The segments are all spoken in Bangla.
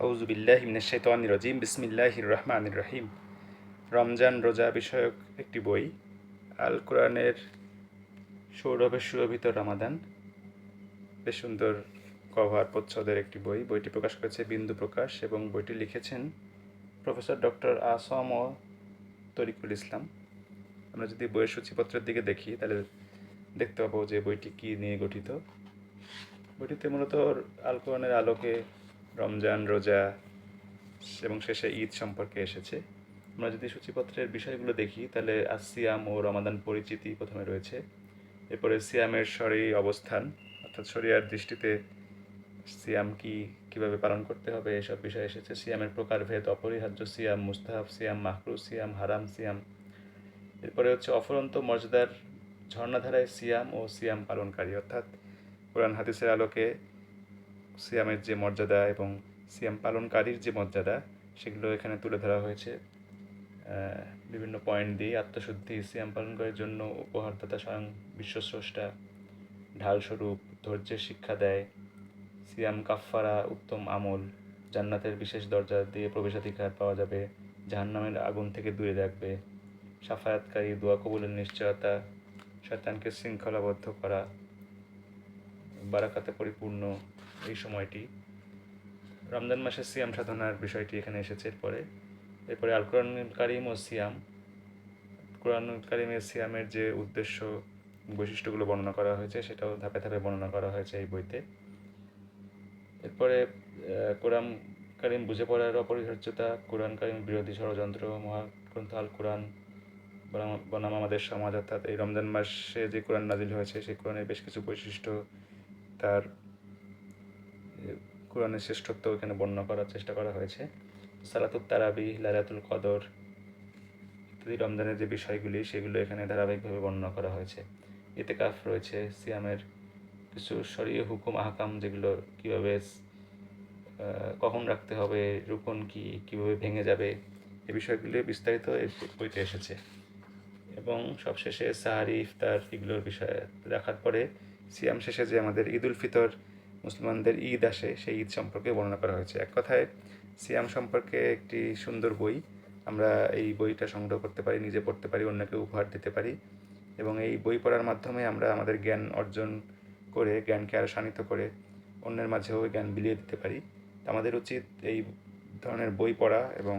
আউজুবিল্লাহ মিনাশাইতান রাজিম। বিসমিল্লাহির রহমানির রহিম। রমজান রোজা বিষয়ক একটি বই। আল কোরআনের সৌরভে সুরভিত রমাদান। বেশ সুন্দর কভার প্রচ্ছদের একটি বই। বইটি প্রকাশ করেছে বিন্দু প্রকাশ এবং বইটি লিখেছেন প্রফেসর ডক্টর আসম ও তরিকুল ইসলাম। আমরা যদি বইয়ের সূচিপত্রের দিকে দেখি, তাহলে দেখতে পাবো যে বইটি কী নিয়ে গঠিত। বইটিতে মূলত আল কোরআনের আলোকে রমজান, রোজা এবং শেষে ঈদ সম্পর্কে এসেছে। আমরা যদি সূচিপত্রের বিষয়গুলো দেখি, তাহলে আর সিয়াম ও রমাদান পরিচিতি প্রথমে রয়েছে। এরপরে সিয়ামের শরী অবস্থান, অর্থাৎ শরিয়ার দৃষ্টিতে সিয়াম কি, কীভাবে পালন করতে হবে, এসব বিষয় এসেছে। সিয়ামের প্রকারভেদ, অপরিহার্য সিয়াম, মুস্তাহাব সিয়াম মাহরু সিয়াম, হারাম সিয়াম। এরপরে হচ্ছে অফুরন্ত মর্যাদার ঝর্ণাধারায় সিয়াম ও সিয়াম পালনকারী, অর্থাৎ কোরআন, হাদিসের আলোকে সিয়ামের যে মর্যাদা এবং সিয়াম পালনকারীর যে মর্যাদা, সেগুলো এখানে তুলে ধরা হয়েছে। বিভিন্ন পয়েন্ট দিয়ে আত্মশুদ্ধি, সিয়াম পালনকারীর জন্য উপহারদাতা স্বয়ং বিশ্বস্রষ্টা, ঢালস্বরূপ, ধৈর্যের শিক্ষা দেয়, সিয়াম কাফফারা উত্তম আমল, জান্নাতের বিশেষ দরজা দিয়ে প্রবেশাধিকার পাওয়া যাবে, জাহান্নামের আগুন থেকে দূরে রাখবে সাফায়াতকারী দোয়া কবুলের নিশ্চয়তা, শয়তানকে শৃঙ্খলাবদ্ধ করা বারাকাতে পরিপূর্ণ এই সময়টি। রমজান মাসের সিয়াম সাধনার বিষয়টি এখানে এসেছে এরপরে। এরপরে আল কোরআন কারিম ও সিয়াম। কোরআন কারিমের সিয়ামের যে উদ্দেশ্য বৈশিষ্ট্যগুলো বর্ণনা করা হয়েছে, সেটাও ধাপে ধাপে বর্ণনা করা হয়েছে এই বইতে। এরপরে কোরআন কারিম বুঝে পড়ার অপরিহার্যতা, কোরআন কারিম বিরোধী ষড়যন্ত্র, মহাগ্রন্থ আল কোরআন বনাম- আমাদের সমাজ, অর্থাৎ এই রমজান মাসে যে কোরআন নাজিল হয়েছে, সেই কোরআনের বেশ কিছু বৈশিষ্ট্য তার কোরআনের শ্রেষ্ঠত্ব এখানে বর্ণনা করার চেষ্টা করা হয়েছে। সালাতুত তারাবি লালাতুল কদর ইত্যাদি রমজানের যে বিষয়গুলি, সেগুলো এখানে ধারাবাহিকভাবে বর্ণনা করা হয়েছে। এতে কাফ রয়েছে, সিয়ামের কিছু শরীয় হুকুম, আহকাম, যেগুলো কীভাবে কখন রাখতে হবে, রুকন কি, কীভাবে ভেঙে যাবে, এ বিষয়গুলি বিস্তারিত বইতে এসেছে। এবং সবশেষে সাহারি ইফতার এগুলোর বিষয়ে দেখার পরে সিয়াম শেষে যে আমাদের ঈদ উল ফিতর মুসলমানদের ঈদ আসে, সেই ঈদ সম্পর্কে বর্ণনা করা হয়েছে। এক কথায়, সিয়াম সম্পর্কে একটি সুন্দর বই, আমরা এই বইটা সংগ্রহ করতে পারি, নিজে পড়তে পারি, অন্যকে উপহার দিতে পারি এবং এই বই পড়ার মাধ্যমে আমরা আমাদের জ্ঞান অর্জন করে, জ্ঞানকে আরও শানিত করে অন্যের মাঝেও জ্ঞান বিলিয়ে দিতে পারি। আমাদের উচিত এই ধরনের বই পড়া এবং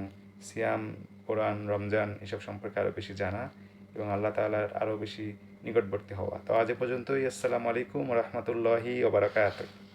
সিয়াম, কোরআন, রমজান এসব সম্পর্কে আরও বেশি জানা এবং আল্লাহ তাআলার আরও বেশি নিকটবর্তী হওয়া। তো আজ পর্যন্তই। আসসালামু আলাইকুম রহমতুল্লাহি ওবরাকাতুহ